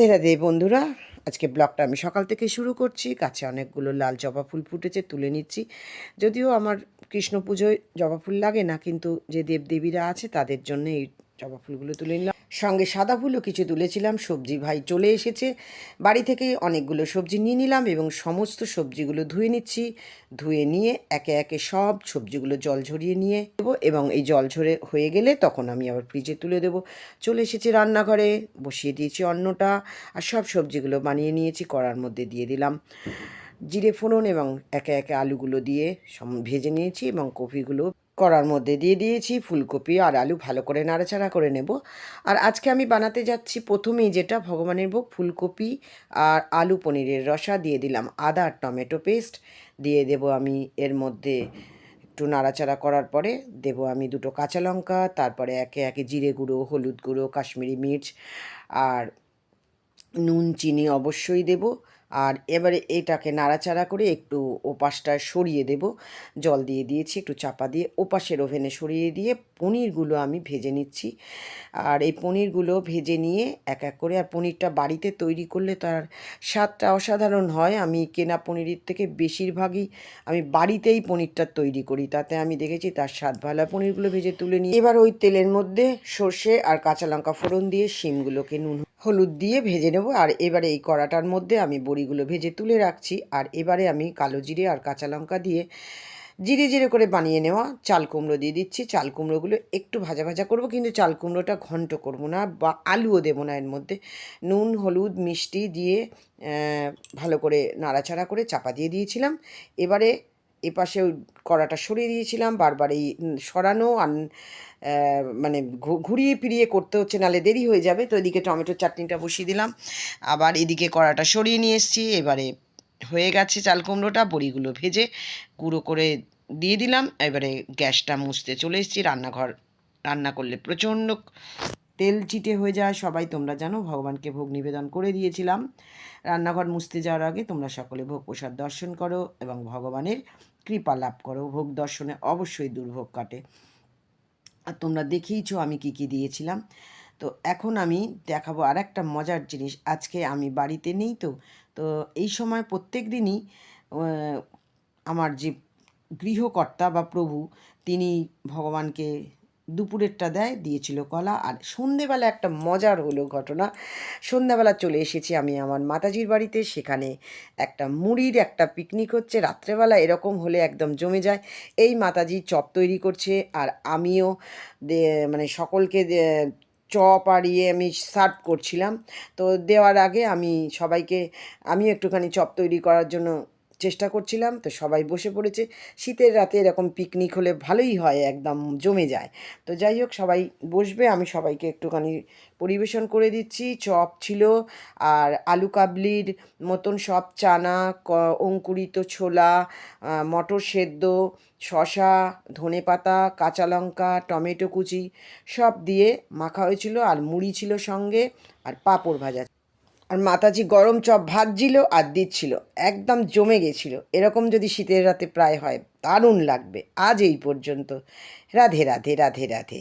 রাধে রাধে বন্ধুরা, আজকে ব্লগটা আমি সকাল থেকে শুরু করছি। গাছে অনেকগুলো লাল জবা ফুল ফুটেছে, তুলে নিচ্ছি। যদিও আমার কৃষ্ণ পুজোয় জবা ফুল লাগে না, কিন্তু যে দেবদেবীরা আছে তাদের জন্য এই জবা ফুলগুলো তুলে নিলাম। সঙ্গে সাদা ফুলও কিছু তুলেছিলাম, সবজি ভাই চলে এসেছে। বাড়ি থেকে অনেকগুলো সবজি নিয়ে নিলাম এবং সমস্ত সবজিগুলো ধুয়ে নিচ্ছি। ধুয়ে নিয়ে একে একে সব সবজিগুলো জল ঝরিয়ে নিয়ে দেবো এবং এই জল ঝরে হয়ে গেলে তখন আমি আবার ফ্রিজে তুলে দেবো। চলে এসেছি রান্নাঘরে, বসিয়ে দিয়েছি অন্নটা আর সব সবজিগুলো বানিয়ে নিয়েছি, কড়ার মধ্যে দিয়ে দিলাম জিরে ফোড়ন এবং একে একে আলুগুলো দিয়ে সম- ভেজে নিয়েছি এবং কপিগুলো কড়ার মধ্যে দিয়ে দিয়েছি, ফুলকপি আর আলু ভালো করে নাড়াচাড়া করে নেব। আর আজকে আমি বানাতে যাচ্ছি প্রথমেই যেটা, ভগবানের ভোগ ফুলকপি আর আলু পনিরের রসা দিয়ে দিলাম। আদা আর টমেটো পেস্ট দিয়ে দেব আমি এর মধ্যে। একটু নাড়াচাড়া করার পরে দেব আমি দুটো কাঁচা লঙ্কা, তারপরে একে একে জিরে গুঁড়ো, হলুদ গুঁড়ো, কাশ্মীরি মির্চ আর নুন, চিনি অবশ্যই দেব। আর এবারে এটাকে নাড়াচাড়া করে একটু ওপাশটায় সরিয়ে দেব। জল দিয়ে দিয়েছি, একটু চাপা দিয়ে ওপাশের ওভেনে সরিয়ে দিয়ে পনিরগুলো আমি ভেজে নিচ্ছি। আর এই পনিরগুলো ভেজে নিয়ে এক এক করে, আর পনিরটা বাড়িতে তৈরি করলে তার স্বাদটা অসাধারণ হয়। আমি কেনা পনিরের থেকে বেশিরভাগই আমি বাড়িতেই পনিরটা তৈরি করি, তাতে আমি দেখেছি তার স্বাদ ভালো পনিরগুলো ভেজে তুলে নিই এবার ওই তেলের মধ্যে সর্ষে আর কাঁচা লঙ্কা ফোড়ন দিয়ে শিমগুলোকে নুন, হলুদ দিয়ে ভেজে নেব। আর এবারে এই কড়াটার মধ্যে আমি বড়িগুলো ভেজে তুলে রাখছি। আর এবারে আমি কালো জিরে আর কাঁচা লঙ্কা দিয়ে জিরে জিরে করে বানিয়ে নেওয়া চাল কুমড়ো দিয়ে দিচ্ছি। চাল কুমড়োগুলো একটু ভাজা ভাজা করব, কিন্তু চাল কুমড়োটা ঘন্ট করব না বা আলুও দেবো না এর মধ্যে। নুন, হলুদ, মিষ্টি দিয়ে ভালো করে নাড়াচাড়া করে চাপা দিয়ে দিয়েছিলাম। এবারে এপাশে ওই কড়াটা সরিয়ে দিয়েছিলাম, বারবার এই সরানো আর মানে ঘুরিয়ে ফিরিয়ে করতে হচ্ছে, নালে দেরি হয়ে যাবে। তো এদিকে টমেটোর চাটনিটা বসিয়ে দিলাম। আবার এদিকে কড়াটা সরিয়ে নিয়ে এসেছি। এবারে হয়ে গেছে চাল কুমড়োটা, বড়িগুলো ভেজে গুঁড়ো করে দিয়ে দিলাম। এবারে গ্যাসটা মুছতে চলে এসেছি। রান্নাঘর রান্না করলে প্রচণ্ড তেল চিটে হয়ে যায়। সবাই তোমরা জানো, ভগবানকে ভোগ নিবেদন করে দিয়েছিলাম। রান্নাঘর মুছতে যাওয়ার আগে তোমরা সকলে ভোগ প্রসাদ দর্শন করো এবং ভগবানের কৃপা লাভ করো। ভোগ দর্শনে অবশ্যই দুর্ভোগ কাটে। আর তোমরা দেখেইছো আমি কি কি দিয়েছিলাম। তো এখন আমি দেখাবো আর একটা মজার জিনিস। আজকে আমি বাড়িতে নেই তো। তো এই সময় প্রত্যেক দিনই আমার যে গৃহকর্তা বা প্রভু, তিনি ভগবানকে দুপুরেরটা দেয়, দিয়েছিল কলা। আর সন্ধেবেলা একটা মজার হলো ঘটনা। সন্ধ্যাবেলা চলে এসেছি আমি আমার মাতাজির বাড়িতে। সেখানে একটা মুড়ির একটা পিকনিক হচ্ছে। রাত্রেবেলা এরকম হলে একদম জমে যায়। এই মাতাজি চপ তৈরি করছে আর আমিও মানে সকলকে চপ আর ইয়ে আমি সার্ভ করছিলাম। তো দেওয়ার আগে আমি সবাইকে, আমিও একটুখানি চপ তৈরি করার জন্য চেষ্টা করছিলাম, তো সবাই বসে পড়েছে। শীতের রাতে এরকম পিকনিক হলে ভালোই হয়, একদম জমে যায়। তো যাই হোক, সবাই বসবে, আমি সবাইকে একটুখানি পরিবেশন করে দিচ্ছি। চপ ছিল, আর আলু কাবলির মতন সব চানা অঙ্কুরিত ছোলা মটর সেদ্ধ শশা ধনে পাতা, কাঁচা লঙ্কা, টমেটো কুচি সব দিয়ে মাখা হয়েছিল, আর মুড়ি ছিল সঙ্গে, আর পাঁপড় ভাজা। আর মাতাজি গরম চপ ভাজছিল আর দিচ্ছিল। একদম জমে গেছিল। এরকম যদি শীতের রাতে প্রায় হয়, দারুণ লাগবে। আজ এই পর্যন্ত। রাধে রাধে রাধে রাধে।